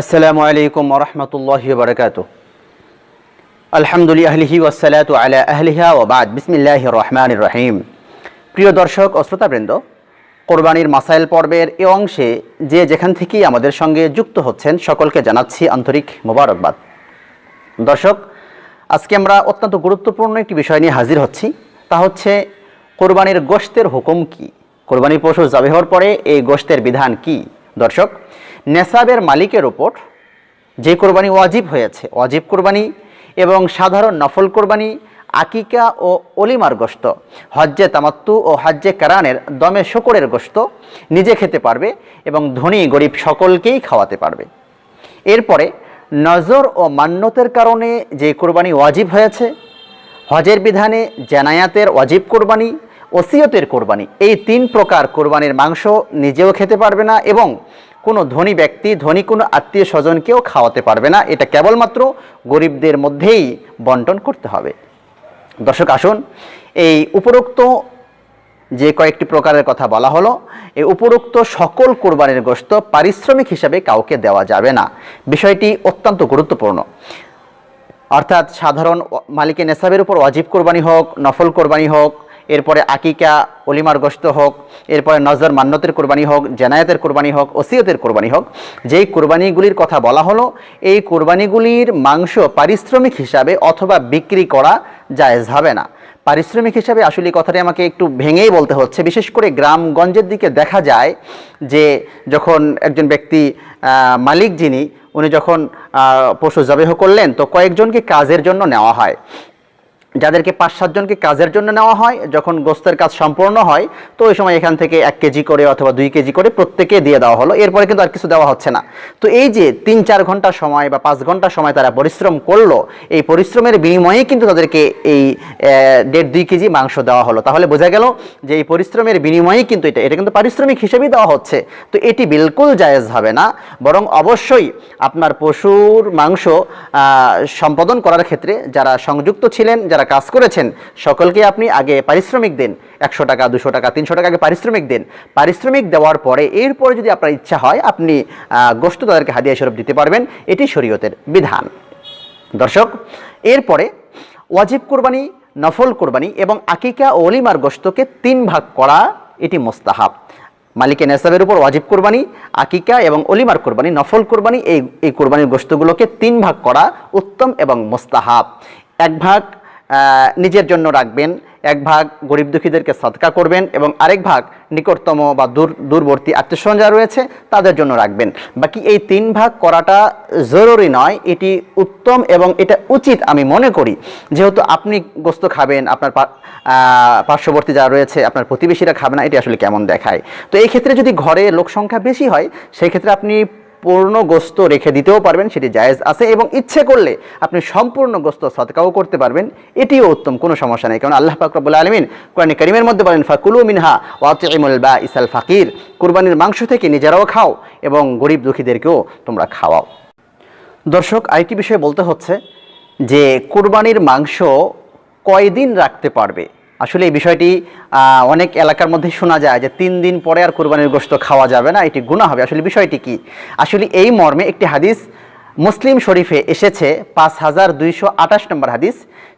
আসসালামু আলাইকুম ওরহমতুল্লাহ বারকাত আলহামদুলিল্লাহ আহলিহি ওয়াসালাতু আলা আহলিহা ও বাদ। বিসমিল্লাহ রহমান রহিম। প্রিয় দর্শক ও শ্রোতাবৃন্দ, কোরবানির মাসাইল পর্বের এ অংশে যে যেখান থেকেই আমাদের সঙ্গে যুক্ত হচ্ছেন, সকলকে জানাচ্ছি আন্তরিক মোবারকবাদ। দর্শক, আজকে আমরা অত্যন্ত গুরুত্বপূর্ণ একটি বিষয় নিয়ে হাজির হচ্ছি। তা হচ্ছে, কোরবানির গোশতের হুকুম কি? কোরবানির পশু জবে হওয়ার পরে এই গোশতের বিধান কি? দর্শক নেসাবের মালিকের ওপর যে কোরবানি ওয়াজিব হয়েছে, ওয়াজিব কোরবানি এবং সাধারণ নফল কোরবানি, আকিকা ও অলিমার গোশত, হজ্জে তামাত্তু ও হজ্জে কারানের দমে শকরের গোশত নিজে খেতে পারবে এবং ধনী গরিব সকলকেই খাওয়াতে পারবে। এরপরে নজর ও মান্যতের কারণে যে কোরবানি ওয়াজিব হয়েছে, হজের বিধানে জানায়াতের ওয়াজিব কোরবানি ওসিয়তের কোরবানি। এই তিন প্রকার কোরবানির মাংস নিজেও খেতে পারবে না এবং কোনো ধনী ব্যক্তি, ধনী কোনো আত্মীয় স্বজনকেও খাওয়াতে পারবে না। এটা কেবলমাত্র গরিবদের মধ্যেই বন্টন করতে হবে। দর্শক, আসুন এই উপরোক্ত যে কয়েকটি প্রকারের কথা বলা হলো, এই উপরোক্ত সকল কোরবানির গোশত পারিশ্রমিক হিসাবে কাউকে দেওয়া যাবে না। বিষয়টি অত্যন্ত গুরুত্বপূর্ণ। অর্থাৎ সাধারণ মালিকের নেশাবের উপর অজীব কোরবানি হোক, নফল কোরবানি হোক এরপরে আকিকা, অলিমার গোশত হোক, এরপরে নজর মান্যতের কোরবানি হোক, জেনায়েতের কোরবানি হোক, ওসিয়তের কোরবানি হোক, যেই কোরবানিগুলির কথা বলা হলো, এই কোরবানিগুলির মাংস পারিশ্রমিক হিসাবে অথবা বিক্রি করা জায়েজ হবে না। পারিশ্রমিক হিসাবে আসলে কথাটি আমাকে একটু ভেঙেই বলতে হচ্ছে। বিশেষ করে গ্রামগঞ্জের দিকে দেখা যায় যে যখন একজন ব্যক্তি মালিক যিনি, উনি যখন পশু জবেহ করলেন, তো কয়েকজনকে কাজের জন্য নেওয়া হয়। যাদেরকে পাঁচ সাতজনকে কাজের জন্য নেওয়া হয়, যখন গোস্তের কাজ সম্পূর্ণ হয়, তো ওই সময় এখান থেকে এক কেজি করে অথবা দুই কেজি করে প্রত্যেকে দিয়ে দেওয়া হলো। এরপরে কিন্তু আর কিছু দেওয়া হচ্ছে না। তো এই যে তিন, চার ঘণ্টা সময় বা পাঁচ ঘণ্টা সময় তারা পরিশ্রম করল, এই পরিশ্রমের বিনিময়ে কিন্তু তাদেরকে এই দেড়, দুই কেজি মাংস দেওয়া হলো। তাহলে বোঝা গেল যে এই পরিশ্রমের বিনিময়েই কিন্তু এটা এটা কিন্তু পারিশ্রমিক হিসেবেই দেওয়া হচ্ছে। তো এটি বিলকুল জায়েজ হবে না, বরং অবশ্যই আপনার পশুর মাংস সম্পাদন করার ক্ষেত্রে যারা সংযুক্ত ছিলেন, যারা কাজ করেছেন, সকলকে আপনি আগে পারিশ্রমিক দেন। একশো টাকা, দুশো টাকা, তিনশো টাকা আগে পারিশ্রমিক দেন। পারিশ্রমিক দেওয়ার পরে এরপরে যদি আপনার ইচ্ছা হয়, আপনি গোশত তাদেরকে হাদিয়া স্বরূপ দিতে পারবেন। এটি শরীয়তের বিধান। দর্শক, এরপরে ওয়াজিব কোরবানি, নফল কোরবানি এবং আকিকা ও অলিমার গোশতকে তিন ভাগ করা এটি মোস্তাহাব। মালিকের নেসাবের উপর ওয়াজিব কোরবানি, আকিকা এবং অলিমার কোরবানি, নফল কোরবানি, এই এই কোরবানির গোশতগুলোকে তিন ভাগ করা উত্তম এবং মোস্তাহাব। এক ভাগ নিজের জন্য রাখবেন। এক ভাগ গরিব দুঃখীদেরকে সৎকা করবেন এবং আরেক ভাগ নিকটতম বা দূর, দূরবর্তী আত্মীয়স্বজন যা রয়েছে, তাদের জন্য রাখবেন। বাকি এই তিন ভাগ করাটা জরুরি নয়, এটি উত্তম এবং এটা উচিত আমি মনে করি। যেহেতু আপনি গোস্ত খাবেন, আপনার পার্শ্ববর্তী যারা রয়েছে, আপনার প্রতিবেশীরা খাবে না, এটি আসলে কেমন দেখায়। তো এই ক্ষেত্রে যদি ঘরে লোক সংখ্যা বেশি হয়, সেই ক্ষেত্রে আপনি পূর্ণ গোস্ত রেখে দিতেও পারবেন, সেটি জায়েজ আছে এবং ইচ্ছে করলে আপনি সম্পূর্ণ গোস্ত সদকাও করতে পারবেন। এটিও উত্তম, কোনো সমস্যা নেই। কারণ আল্লাহ পাক রব্বুল আলমিন কোরআন করিমের মধ্যে বলেন, ফাকুলু মিনহা ওয়াতিমুল বা ইসাল ফাকির। কুরবানির মাংস থেকে নিজেরাও খাও এবং গরিব দুঃখীদেরকেও তোমরা খাওয়াও। দর্শক, আরেকটি বিষয়ে বলতে হচ্ছে যে, কুরবানির মাংস কয়দিন রাখতে পারবে? আসলে এই বিষয়টি অনেক এলাকার মধ্যে শোনা যায় যে তিন দিন পরে আর কোরবানির গোস্ত খাওয়া যাবে না, এটি গুণা হবে। আসলে বিষয়টি কি? আসলে এই মর্মে একটি হাদিস মুসলিম শরীফে এসেছে পাঁচ হাজার দুইশো আঠাশ নম্বর হাদিস।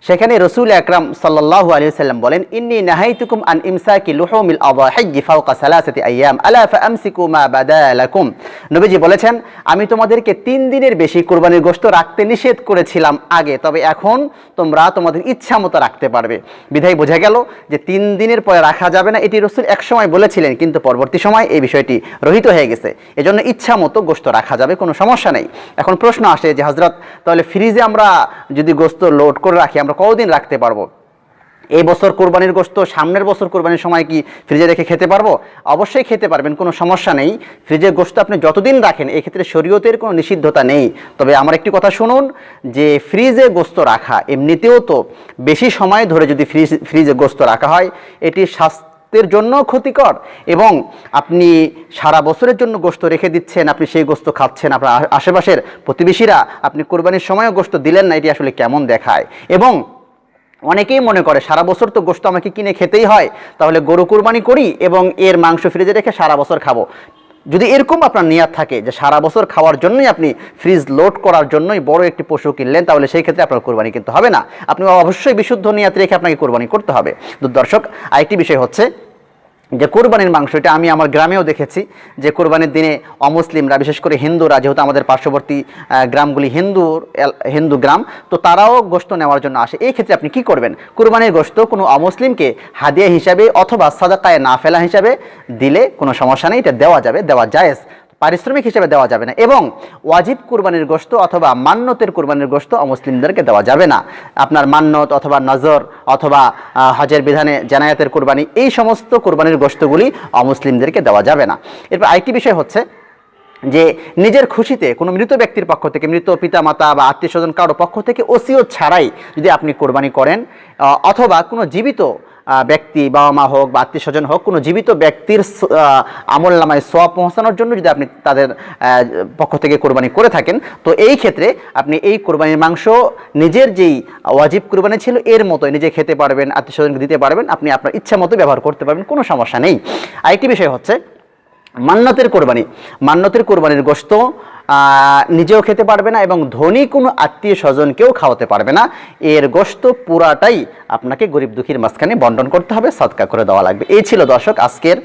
সেখানে রসুল আকরাম সাল্লাল্লাহু আলাইহি সাল্লাম বলেন, ইন্নি নাহাইতুকুম আন ইমসাকি লুহুমিল আদাহিজি ফাওকা সালাসাতি আইয়াম। আলা ফাআমসিকু মা বাদালাকুম নবীজি বলেছেন, আমি তোমাদেরকে তিন দিনের বেশি কুরবানির গোশত রাখতে নিষেধ করেছিলাম আগে, তবে এখন তোমরা তোমাদের ইচ্ছা মতো রাখতে পারবে। বিধায় বোঝা গেল যে তিন দিনের পরে রাখা যাবে না, এটি রসুল এক সময় বলেছিলেন, কিন্তু পরবর্তী সময় এই বিষয়টি রহিত হয়ে গেছে। এজন্য ইচ্ছা মতো গোশত রাখা যাবে, কোনো সমস্যা নেই। এখন প্রশ্ন আসে যে হজরত তাহলে ফ্রিজে আমরা যদি গোস্ত লোড করে রাখি, আমরা কতদিন রাখতে পারব? এই বছর কোরবানির গোস্ত, সামনের বছর কোরবানির সময় কি ফ্রিজে রেখে খেতে পারব? অবশ্যই খেতে পারবেন, কোনো সমস্যা নেই। ফ্রিজের গোস্ত আপনি যতদিন রাখেন, এক্ষেত্রে শরীয়তের কোনো নিষিদ্ধতা নেই। তবে আমার একটি কথা শুনুন, যে ফ্রিজে গোস্ত রাখা, এমনিতেও তো বেশি সময় ধরে যদি ফ্রিজ, ফ্রিজে গোস্ত রাখা হয় এটি স্বাস্থ্যের জন্য ক্ষতিকর এবং আপনি সারা বছরের জন্য গোস্ত রেখে দিচ্ছেন, আপনি সেই গোস্ত খাচ্ছেন, আপনার আশেপাশের প্রতিবেশীরা আপনি কোরবানির সময়ও গোস্ত দিলেন না, এটি আসলে কেমন দেখায়? এবং অনেকেই মনে করে সারা বছর তো গোস্ত আমাকে কিনে খেতেই হয়, তাহলে গরু কুরবানি করি এবং এর মাংস ফ্রিজে রেখে সারা বছর খাব। যদি এরকম আপনার নিয়াত থাকে যে সারা বছর খাওয়ার জন্যই আপনি ফ্রিজ লোড করার জন্যই বড় একটি পশু কিনলেন, তাহলে সেই ক্ষেত্রে আপনার কোরবানি কিন্তু হবে না। আপনি অবশ্যই বিশুদ্ধ নিয়াত রেখে আপনাকে কোরবানি করতে হবে। দর্শক, আরেকটি বিষয় হচ্ছে যে কোরবানির মাংস, এটা আমি আমার গ্রামেও দেখেছি যে কোরবানির দিনে অমুসলিমরা, বিশেষ করে হিন্দুরা, যেহেতু আমাদের পার্শ্ববর্তী গ্রামগুলি হিন্দু হিন্দু গ্রাম, তো তারাও গোস্ত নেওয়ার জন্য আসে। এই ক্ষেত্রে আপনি কি করবেন? কোরবানির গোস্ত কোনো অমুসলিমকে হাদিয়া হিসাবে অথবা সাদাকায় না ফেলা হিসাবে দিলে কোনো সমস্যা নেই, এটা দেওয়া যাবে, দেওয়া জায়েজ। পারিশ্রমিক হিসেবে দেওয়া যাবে না এবং ওয়াজিব কুরবানির গোশত অথবা মান্যতের কুরবানির গোশত অমুসলিমদেরকে দেওয়া যাবে না। আপনার মান্যত অথবা নজর অথবা হজের বিধানে জানায়াতের কুরবানি এই সমস্ত কুরবানির গোশতগুলি অমুসলিমদেরকে দেওয়া যাবে না। এরপর আরেকটি বিষয় হচ্ছে যে নিজের খুশিতে কোনো মৃত ব্যক্তির পক্ষ থেকে, মৃত পিতা মাতা বা আত্মীয় স্বজন কারও পক্ষ থেকে ওসিও ছাড়াই যদি আপনি কোরবানি করেন অথবা কোনো জীবিত ব্যক্তি বাবা মা হোক বা আত্মীয় স্বজন হোক কোনো জীবিত ব্যক্তির আমল নামায় সোয়াব পৌঁছানোর জন্য যদি আপনি তাদের পক্ষ থেকে কোরবানি করে থাকেন তো এই ক্ষেত্রে আপনি এই কোরবানির মাংস নিজের যেই ওয়াজিব কোরবানি ছিল এর মতো নিজে খেতে পারবেন আত্মীয় স্বজনকে দিতে পারবেন আপনি আপনার ইচ্ছা মতো ব্যবহার করতে পারবেন কোনো সমস্যা নেই। আরেকটি বিষয় হচ্ছে মান্নতের কোরবানি। মান্নতের কোরবানির আহ, নিজেও খেতে পারবে না এবং ধনী কোনো আত্মীয় স্বজনকেও খাওয়াতে পারবে না। এর গোশত পুরাটাই আপনাকে গরিব দুঃখীর মাঝখানে বন্টন করতে হবে সৎকা করে দেওয়া লাগবে। এই ছিল দর্শক আজকের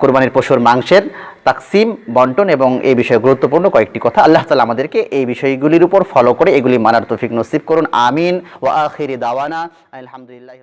কোরবানির পশুর মাংসের তাকসিম, বন্টন এবং এই বিষয়ে গুরুত্বপূর্ণ কয়েকটি কথা। আল্লাহ তালা আমাদেরকে এই বিষয়গুলির উপর ফলো করে এগুলি মানার তৌফিক নসিব করুন। আমিন। ওয়া আখিরি দাওয়ানা। আলহামদুলিল্লাহ